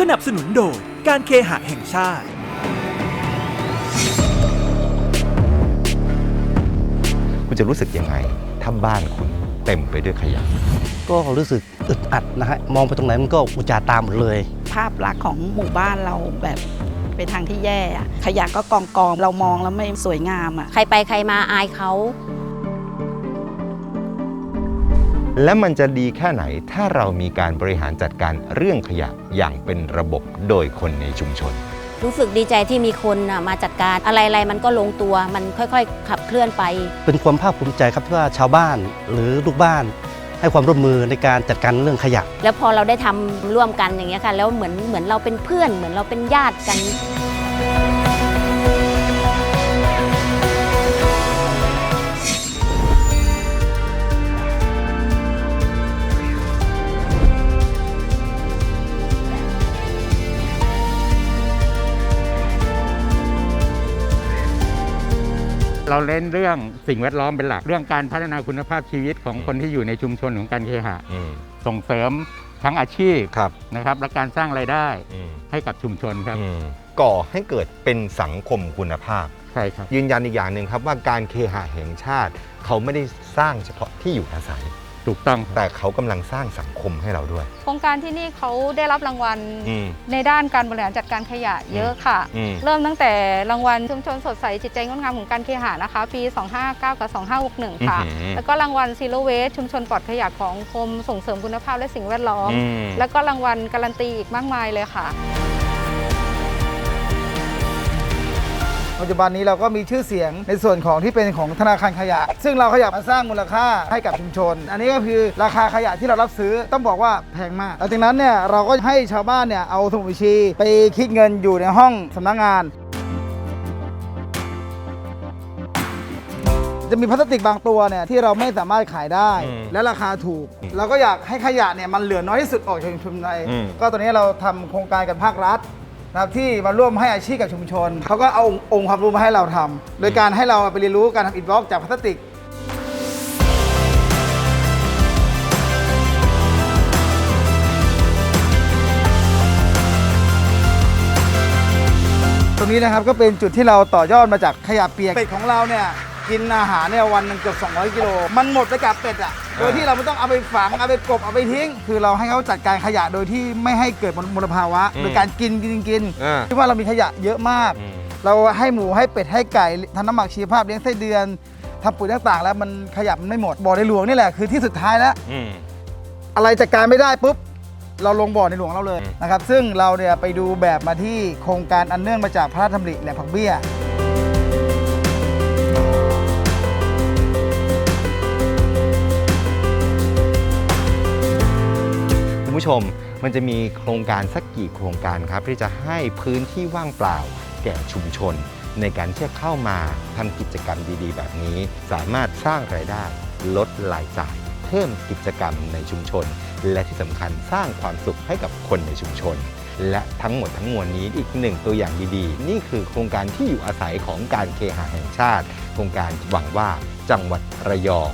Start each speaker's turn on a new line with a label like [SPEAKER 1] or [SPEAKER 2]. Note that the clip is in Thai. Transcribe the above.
[SPEAKER 1] สนับสนุนโดยการเคหะแห่งชาติ
[SPEAKER 2] คุณจะรู้สึกยังไง ถ้าบ้านคุณเต็มไปด้วยขยะ
[SPEAKER 3] ก็รู้สึกอึดอัดนะฮะ มองไปตรงไหนมันก็อุจจาตามหมดเลย
[SPEAKER 4] ภาพลักษณ์ของหมู่บ้านเราแบบเป็นทางที่แย่อะขยะก็กองกองๆเรามองแล้วไม่สวยงามอะ
[SPEAKER 5] ใครไปใครมาอายเขา
[SPEAKER 2] และมันจะดีแค่ไหนถ้าเรามีการบริหารจัดการเรื่องขยะอย่างเป็นระบบโดยคนในชุมชน
[SPEAKER 5] รู้สึกดีใจที่มีคนน่ะมาจัดการอะไรๆมันก็ลงตัวมันค่อยๆ ขับเคลื่อนไป
[SPEAKER 3] เป็นความภาคภูมิใจครับที่ว่าชาวบ้านหรือลูกบ้านให้ความร่วมมือในการจัดการเรื่องขยะ
[SPEAKER 5] แล้วพอเราได้ทำร่วมกันอย่างเงี้ยค่ะ แล้วเหมือนเหมือนเราเป็นเพื่อน เหมือนเราเป็นญาติกัน
[SPEAKER 6] เราเล่นเรื่องสิ่งแวดล้อมเป็นหลัก เรื่องการพัฒนาคุณภาพชีวิตของคนที่อยู่ในชุมชนของการเคหะ
[SPEAKER 2] อืม
[SPEAKER 6] ส่งเสริมทั้งอาชีพ
[SPEAKER 2] ครับ
[SPEAKER 6] นะครับ และการสร้างรายได้
[SPEAKER 2] อืม
[SPEAKER 6] ให้กับชุมชนครับ
[SPEAKER 2] อืมก่อให้เกิดเป็นสังคมคุณภาพ
[SPEAKER 6] ใช่ครับ
[SPEAKER 2] ยืนยันอีกอย่างหนึ่งครับว่าการเคหะแห่งชาติ เขาไม่ได้สร้างเฉพาะที่อยู่อาศัย
[SPEAKER 6] ถูกต้องครับ
[SPEAKER 2] แต่เขากำลังสร้างสังคมให้เราด้วย
[SPEAKER 7] โครงการที่นี่เขาได้รับรางวัล
[SPEAKER 2] อืม
[SPEAKER 7] ในด้านการบริหารจัดการขยะเยอะค่ะ
[SPEAKER 2] อืม
[SPEAKER 7] เริ่มตั้งแต่รางวัลชุมชนสดใสจิตใจงดงามของการเคหะนะคะ ปี 259 กับ 2561 ค่ะ
[SPEAKER 2] อื้อหือ
[SPEAKER 7] แล้วก็รางวัลซีโรเวสชุมชนปลอดขยะของกรมส่งเสริมคุณภาพและสิ่งแวดล้อม
[SPEAKER 2] อืม
[SPEAKER 7] แล้วก็รางวัลการันตีอีกมากมายเลยค่ะ
[SPEAKER 8] ปัจจุบันนี้เราก็มีชื่อเสียงในส่วนของที่เป็นของธนาคารขยะ ซึ่งเราขยับมาสร้างมูลค่าให้กับชุมชน อันนี้ก็คือราคาขยะที่เรารับซื้อต้องบอกว่าแพงมากหลังจากนั้นเนี่ยเราก็ให้ชาวบ้านเนี่ยเอาสมุดบัญชี ไปคิดเงินอยู่ในห้องสำนักงานจะมีพลาสติกบางตัวเนี่ยที่เราไม่สามารถขายได้
[SPEAKER 2] อืม
[SPEAKER 8] และราคาถูก เราก็อยากให้ขยะเนี่ยมันเหลือน้อยที่สุดออกจากชุมชนไทย
[SPEAKER 2] อืม
[SPEAKER 8] ก็ตอนนี้เราทำโครงการกับภาครัฐ นะครับที่มาร่วมให้อาชีพกับชุมชน เขาก็เอาองค์ความรู้มาให้เราทำโดยการให้เราไปเรียนรู้การทำอิฐบล็อกจากพลาสติก ตรงนี้นะครับก็เป็นจุดที่เราต่อยอดมาจากขยะเปียกเป็ดของเราเนี่ย กินอาหารเนี่ยวันหนึงเกือบ200 กิโล มันหมดไปกับเป็ดอะ โดยที่เราไม่ต้องเอาไปฝัง เอาไปกบ เอาไปทิ้ง คือเราให้เขาจัดการขยะโดยที่ไม่ให้เกิดมลภาวะ
[SPEAKER 2] อืม
[SPEAKER 8] โดยการกินกินกิน
[SPEAKER 2] อ่า
[SPEAKER 8] ที่ว่าเรามีขยะเยอะมาก
[SPEAKER 2] อืม
[SPEAKER 8] เราให้หมูให้เป็ดให้ไก่ทำน้ำหมักชีวภาพเลี้ยงไส้เดือนทำปุ๋ยต่างๆ แล้วมันขยะมันไม่หมดบ่อในหลวงนี่แหละคือที่สุดท้ายแล้ว
[SPEAKER 2] อืม
[SPEAKER 8] อะไรจัดการไม่ได้ปุ๊บ เราลงบ่อในหลวงเราเลย
[SPEAKER 2] อืม
[SPEAKER 8] นะครับ ซึ่งเราเนี่ยไปดูแบบมาที่โครงการอันเนื่องมาจากพระราชดำริแหลมผักเบี้ย
[SPEAKER 2] ชม มันจะมีโครงการสักกี่โครงการครับ ที่จะให้พื้นที่ว่างเปล่า แก่ชุมชน ในการที่จะเข้ามาทำกิจกรรมดีๆ แบบนี้ สามารถสร้างรายได้ลดรายจ่าย เพิ่มกิจกรรมในชุมชน และที่สำคัญสร้างความสุขให้กับคนในชุมชน และทั้งหมดทั้งมวลนี้อีกหนึ่งตัวอย่างดีๆ นี่คือโครงการที่อยู่อาศัยของการเคหะแห่งชาติ โครงการหวังว่าจังหวัดระยอง